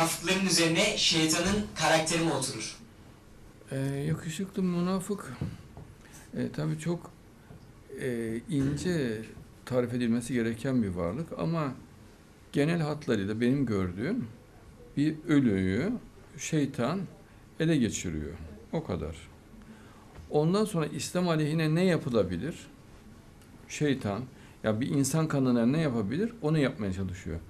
münafıkların üzerine şeytanın karakteri mi oturur? Ee, yakışıklı münafık e, tabii çok e, ince tarif edilmesi gereken bir varlık ama genel hatlarıyla benim gördüğüm bir ölüyü şeytan ele geçiriyor. O kadar. Ondan sonra İslam aleyhine ne yapılabilir? Şeytan ya bir insan kanına ne yapabilir? Onu yapmaya çalışıyor.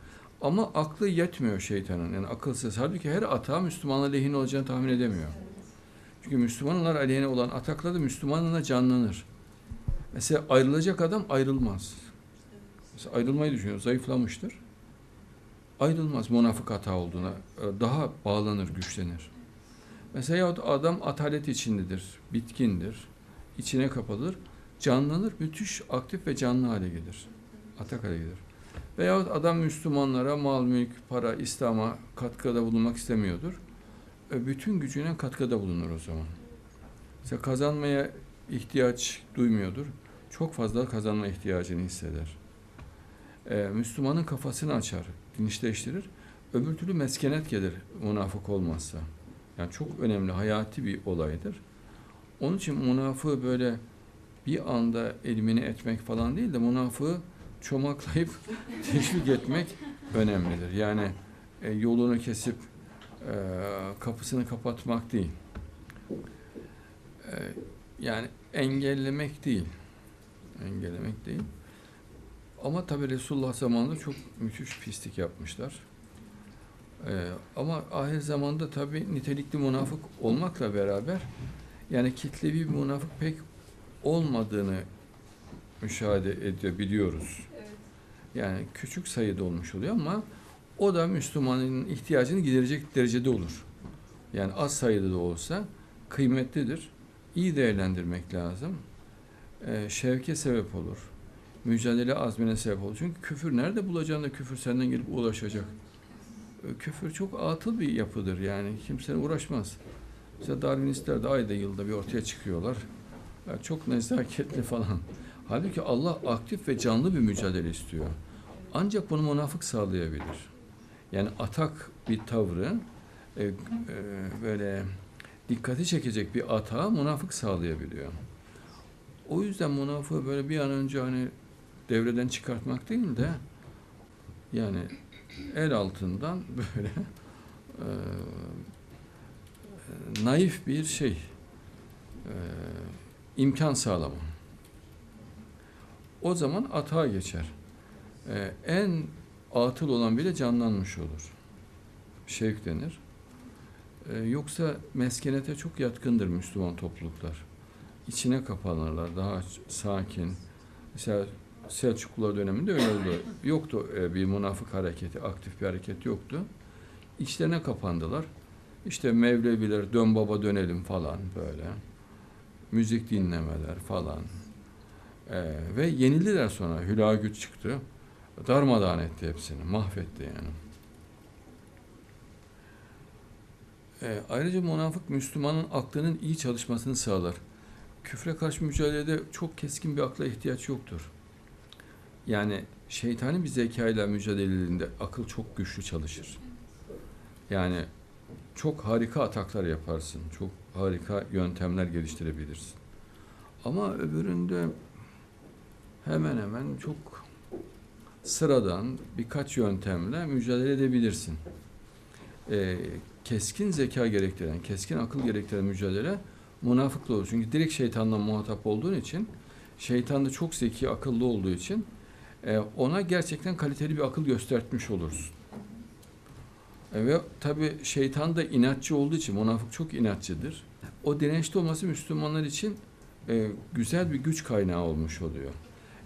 Ama aklı yetmiyor şeytanın. Yani akılsız. Halbuki her atağı Müslüman lehine olacağını tahmin edemiyor. Çünkü Müslümanlar aleyhine olan ataklarda Müslümanına canlanır. Mesela ayrılacak adam ayrılmaz. Mesela ayrılmayı düşünüyor, zayıflamıştır. Ayrılmaz münafık hata olduğuna. Daha bağlanır, güçlenir. Mesela yahut adam atalet içindedir, bitkindir, içine kapalır, canlanır, müthiş aktif ve canlı hale gelir. Atak hale gelir. Veyahut adam Müslümanlara mal, mülk, para, İslam'a katkıda bulunmak istemiyordur. E, bütün gücüne katkıda bulunur o zaman. Mesela kazanmaya ihtiyaç duymuyordur. Çok fazla kazanma ihtiyacını hisseder. E, Müslümanın kafasını açar, dinçleştirir. Öbür türlü meskenet gelir münafık olmazsa. Yani çok önemli, hayati bir olaydır. Onun için münafığı böyle bir anda elimini etmek falan değil de münafığı çomaklayıp teşvik etmek önemlidir. Yani e, yolunu kesip e, kapısını kapatmak değil. E, yani engellemek değil. Engellemek değil. Ama tabi Resulullah zamanında çok müthiş pislik yapmışlar. E, ama ahir zamanda tabi nitelikli münafık olmakla beraber yani kitlevi bir münafık pek olmadığını müşahede ediyor, biliyoruz. Evet. Yani küçük sayıda olmuş oluyor ama o da Müslümanın ihtiyacını giderecek derecede olur. Yani az sayıda da olsa kıymetlidir. İyi değerlendirmek lazım. Ee, şevke sebep olur. Mücadele azmine sebep olur. Çünkü küfür nerede bulacağını da küfür senden gelip ulaşacak. Ee, küfür çok atıl bir yapıdır yani. Kimsenin uğraşmaz. Mesela Darwinistler de ayda yılda bir ortaya çıkıyorlar. Ya çok nezaketli falan. Halbuki Allah aktif ve canlı bir mücadele istiyor. Ancak bunu münafık sağlayabilir. Yani atak bir tavrı e, e, böyle dikkati çekecek bir atağı münafık sağlayabiliyor. O yüzden münafığı böyle bir an önce hani devreden çıkartmak değil de yani el altından böyle e, e, naif bir şey e, imkan sağlama. O zaman atağa geçer. Ee, en atıl olan bile canlanmış olur. Şevk denir. Ee, yoksa meskenete çok yatkındır Müslüman topluluklar. İçine kapanırlar, daha sakin. Mesela Selçuklular döneminde öyle oldu. Yoktu e, bir münafık hareketi, aktif bir hareket yoktu. İçlerine kapandılar. İşte Mevleviler dön baba dönelim falan böyle. Müzik dinlemeler falan. Ee, ve yenildiler sonra. Hülagüt çıktı. Darmadağın etti hepsini. Mahvetti yani. Ee, ayrıca münafık Müslümanın aklının iyi çalışmasını sağlar. Küfre karşı mücadelede çok keskin bir akla ihtiyaç yoktur. Yani şeytani bir zekayla mücadelelerinde akıl çok güçlü çalışır. Yani çok harika ataklar yaparsın. Çok harika yöntemler geliştirebilirsin. Ama öbüründe hemen hemen çok sıradan birkaç yöntemle mücadele edebilirsin. Ee, keskin zeka gerektiren, keskin akıl gerektiren mücadele münafıkla olur. Çünkü direkt şeytanla muhatap olduğun için, şeytan da çok zeki, akıllı olduğu için e, ona gerçekten kaliteli bir akıl göstermiş olursun. E, ve tabi şeytan da inatçı olduğu için, münafık çok inatçıdır. O dirençli olması Müslümanlar için e, güzel bir güç kaynağı olmuş oluyor.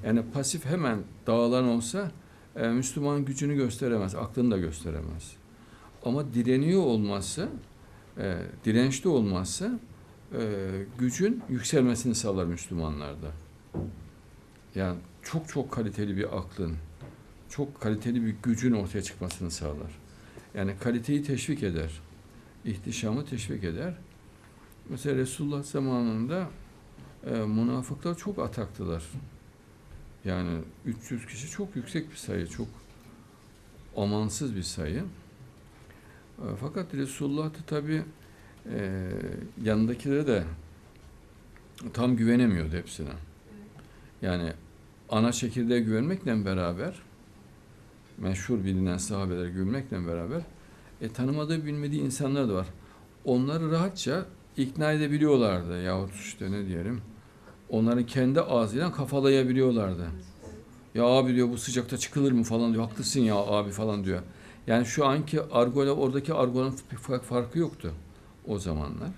Yani pasif hemen dağılan olsa e, Müslüman gücünü gösteremez, aklını da gösteremez. Ama direniyor olması, e, dirençli olması e, gücün yükselmesini sağlar Müslümanlarda. Yani çok çok kaliteli bir aklın, çok kaliteli bir gücün ortaya çıkmasını sağlar. Yani kaliteyi teşvik eder, ihtişamı teşvik eder. Mesela Resulullah zamanında e, münafıklar çok ataktılar. Yani 300 kişi çok yüksek bir sayı, çok amansız bir sayı. E, Fakat Resulullah da tabi e, yanındakilere de tam güvenemiyordu hepsine. Yani ana çekirdeğe güvenmekle beraber meşhur bilinen sahabeler güvenmekle beraber e, tanımadığı bilmediği insanlar da var. Onları rahatça ikna edebiliyorlardı yahut işte ne diyelim onların kendi ağzıyla kafalayabiliyorlardı. Ya abi diyor bu sıcakta çıkılır mı falan diyor. Haklısın ya abi falan diyor. Yani şu anki argoyla oradaki argonun farkı yoktu o zamanlar.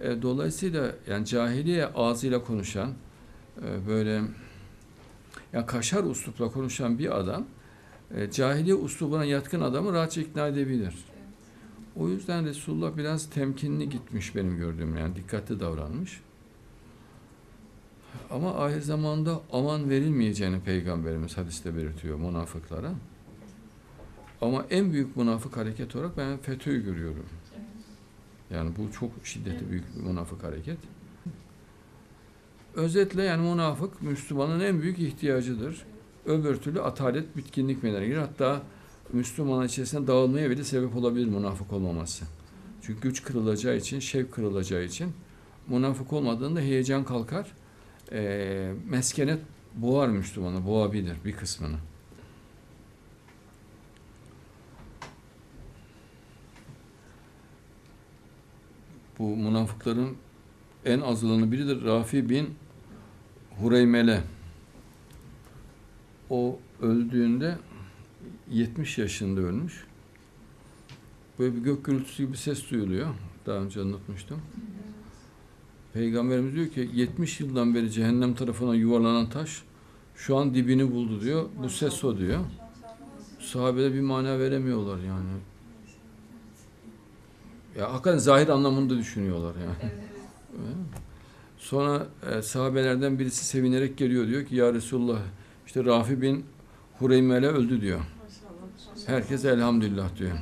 E, dolayısıyla yani cahiliye ağzıyla konuşan e, böyle ya kaşar uslupla konuşan bir adam e, cahiliye uslubuna yatkın adamı rahatça ikna edebilir. O yüzden Resulullah biraz temkinli gitmiş benim gördüğüm yani dikkatli davranmış. Ama ahir zamanda aman verilmeyeceğini Peygamberimiz hadiste belirtiyor münafıklara. Ama en büyük münafık hareket olarak ben FETÖ'yü görüyorum. Yani bu çok şiddetli büyük bir münafık hareket. Özetle yani münafık Müslümanın en büyük ihtiyacıdır. Öbür türlü atalet, bitkinlik meydana gelir. Hatta Müslümanın içerisinde dağılmaya bile sebep olabilir münafık olmaması. Çünkü güç kırılacağı için, şevk kırılacağı için münafık olmadığında heyecan kalkar. Eee meskenet boğar Müslümanı, boğabilir bir kısmını. Bu münafıkların en azılanı biridir. Rafi bin Hureymele. O öldüğünde 70 yaşında ölmüş. Böyle bir gök gürültüsü gibi ses duyuluyor. Daha önce anlatmıştım. Peygamberimiz diyor ki 70 yıldan beri cehennem tarafına yuvarlanan taş şu an dibini buldu diyor. Bu ses o diyor. Sahabeler bir mana veremiyorlar yani. Ya hakikaten zahir anlamında düşünüyorlar yani. Evet. Sonra e, sahabelerden birisi sevinerek geliyor diyor ki ya Resulullah işte Rafi bin Hureymele öldü diyor. Herkes elhamdülillah diyor.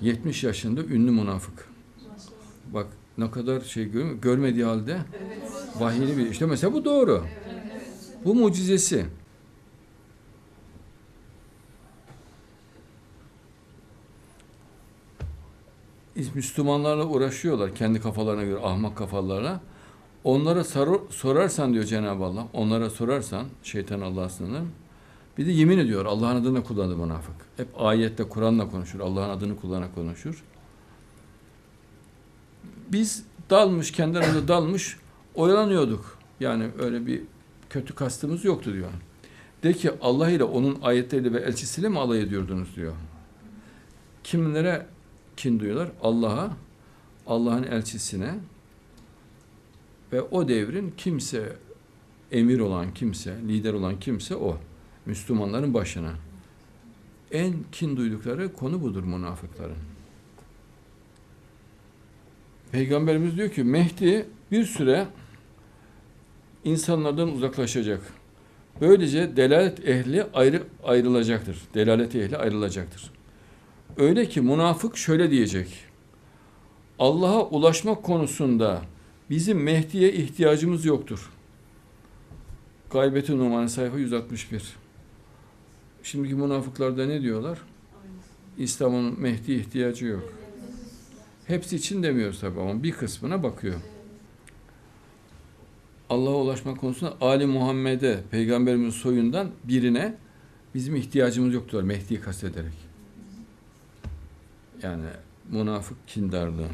70 yaşında ünlü münafık. Bak ne kadar şey görmüyor, görmediği halde vahiyli bir işte mesela bu doğru. Bu mucizesi. Müslümanlarla uğraşıyorlar kendi kafalarına göre ahmak kafalarla. Onlara sorarsan diyor Cenab-ı Allah, onlara sorarsan şeytan Allah'a sınır. Bir de yemin ediyor Allah'ın adını kullandı münafık. Hep ayette Kur'an'la konuşur, Allah'ın adını kullanarak konuşur. Biz dalmış, kendi aramızda dalmış, oyalanıyorduk. Yani öyle bir kötü kastımız yoktu diyor. De ki Allah ile onun ayetleriyle ve elçisiyle mi alay ediyordunuz diyor. Kimlere kin duyuyorlar? Allah'a, Allah'ın elçisine ve o devrin kimse emir olan kimse, lider olan kimse o. Müslümanların başına. En kin duydukları konu budur münafıkların. Peygamberimiz diyor ki Mehdi bir süre insanlardan uzaklaşacak. Böylece delalet ehli ayrı ayrılacaktır. Delalet ehli ayrılacaktır. Öyle ki münafık şöyle diyecek. Allah'a ulaşmak konusunda bizim Mehdi'ye ihtiyacımız yoktur. Gaybeti Numanı sayfa 161. Şimdiki münafıklarda ne diyorlar? İslam'ın Mehdi ihtiyacı yok. Hepsi için demiyoruz tabi ama bir kısmına bakıyor. Allah'a ulaşmak konusunda Ali Muhammed'e, Peygamberimizin soyundan birine bizim ihtiyacımız yoktur. Mehdi'yi kastederek. Yani münafık kindarlığı.